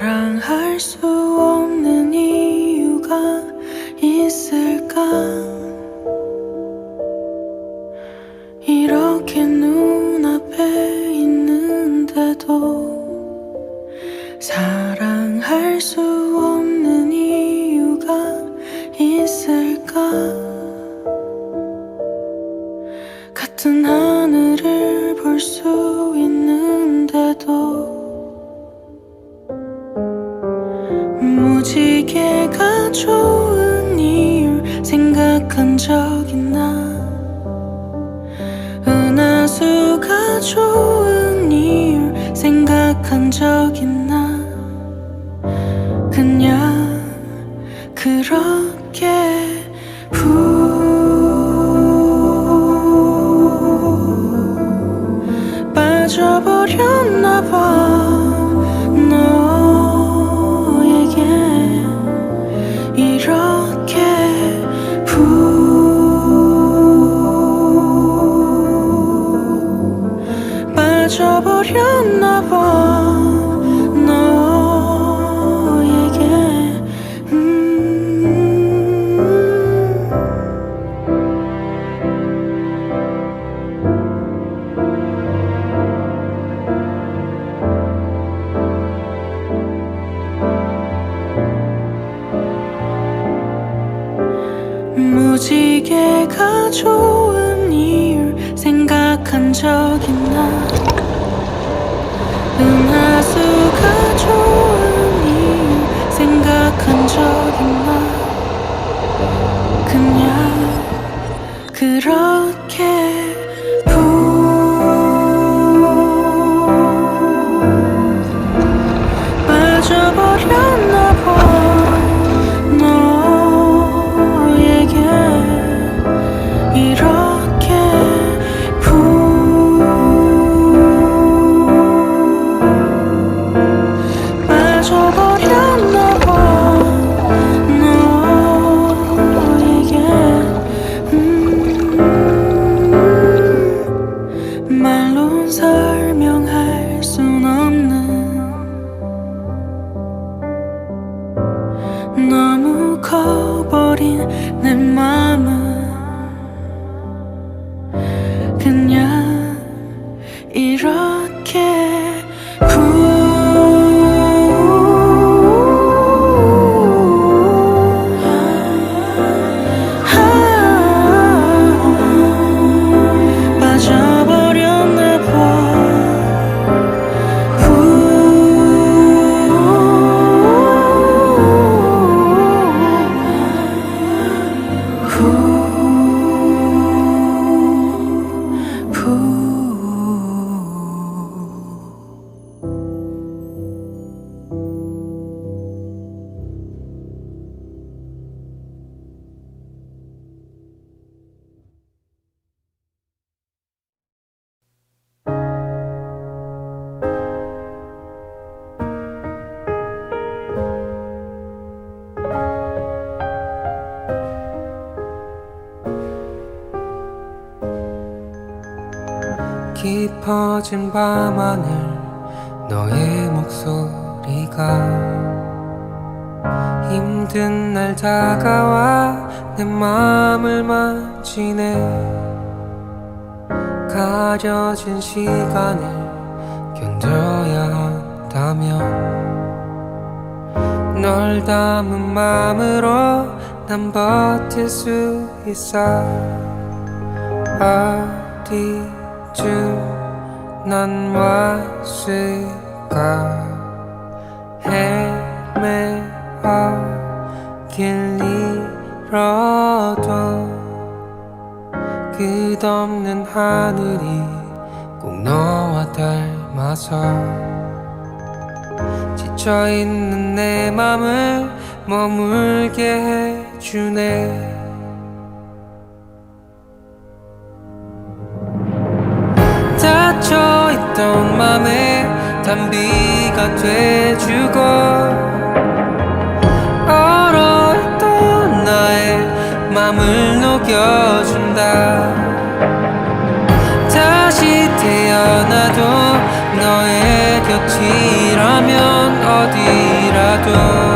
할 수 없는 이유가 있을까? 이렇게 눈앞에 있는데도 사랑할 수 좋은 이유 생각한 적 있나. 은하수가 좋은 이유 생각한 적 있나. 그냥 그렇게 후. 빠져버렸나 봐 빠져버렸나 봐 적 있나. 은하수가 이유 생각한 적 있나. 그냥 그렇 깊어진 밤하늘 너의 목소리가 힘든 날 다가와 내 마음을 만지네. 가려진 시간을 견뎌야 한다면 널 담은 마음으로 난 버틸 수 있어. 어디 쯤난 왔을까 헤매어 길 잃어도 끝없는 하늘이 꼭 너와 닮아서 지쳐있는 내 맘을 머물게 해주네 닫혀있던 맘에 단비가 돼주고 얼어있던 나의 맘을 녹여준다. 다시 태어나도 너의 곁이라면 어디라도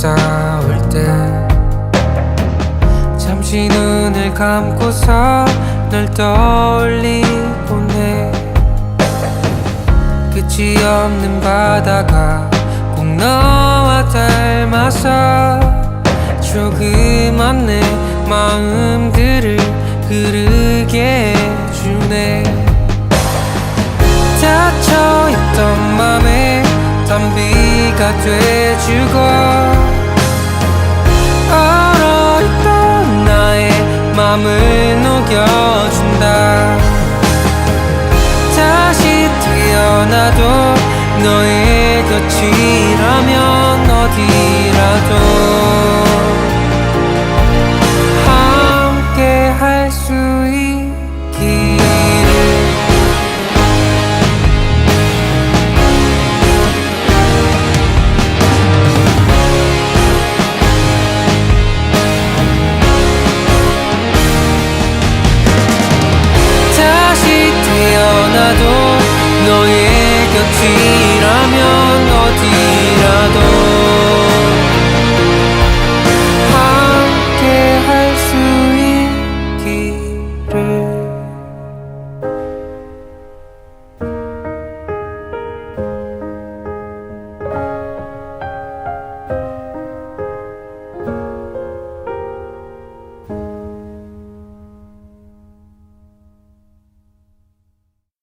싸올 때 잠시 눈을 감고서 널 떠올리곤 해 끝이 없는 바다가 꼭 너와 닮아서 조그만 내 마음들을 흐르게 해주네. 닫혀있던 맘에 담비가 돼주고 맘을 녹여준다. 다시 태어나도 너의 곁이라면 어디라도